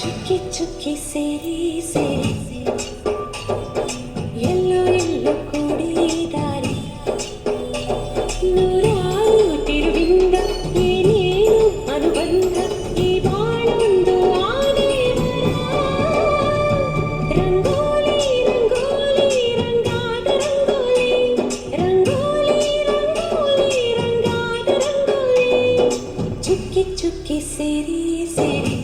சுக்கி சுக்கி சிரி சிரி yellow yellow கூடிದಾರಿ ನೂರಾರು ತಿರುವಿಂದ ಏನೇನು ಅನುಬಂಧ ಈ ಬಾಳೊಂದು ಆದೇವ ರಂಗೋಲಿ ರಂಗೋಲಿ ರಂಗಾದ ರಂಗೋಲಿ ರಂಗೋಲಿ ರಂಗೋಲಿ ರಂಗಾದ ರಂಗೋಲಿ ಚುಕ್ಕಿ ಚುಕ್ಕಿ ಸಿರಿ ಸಿರಿ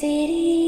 city.